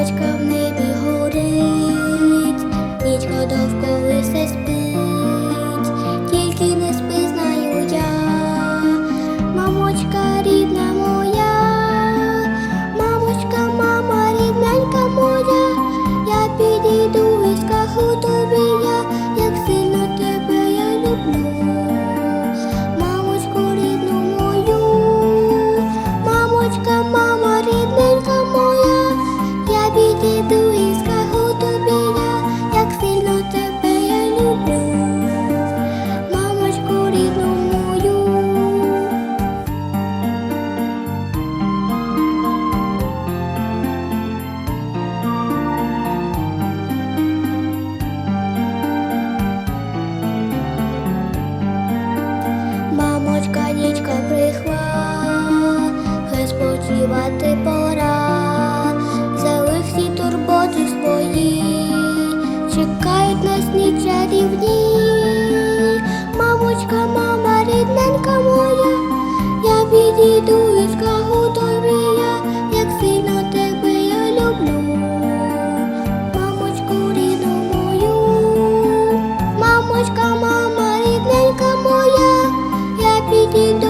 зірочка в небі горить, нічко довколи все спить, тільки не спи, знаю я, мамочка рідна моя, мамочка, мама, рідненька моя, я підійду і скажу тобі я. Зранка прийшла, хай спочивати пора, взяли всі турботи свої, чекають нас ніч чарівні. Мамочка, мама, рідненька моя, я підійду і я, як сильно тебе я люблю, мамочку рідну мою, мамочка, мама, рідненька моя. Did you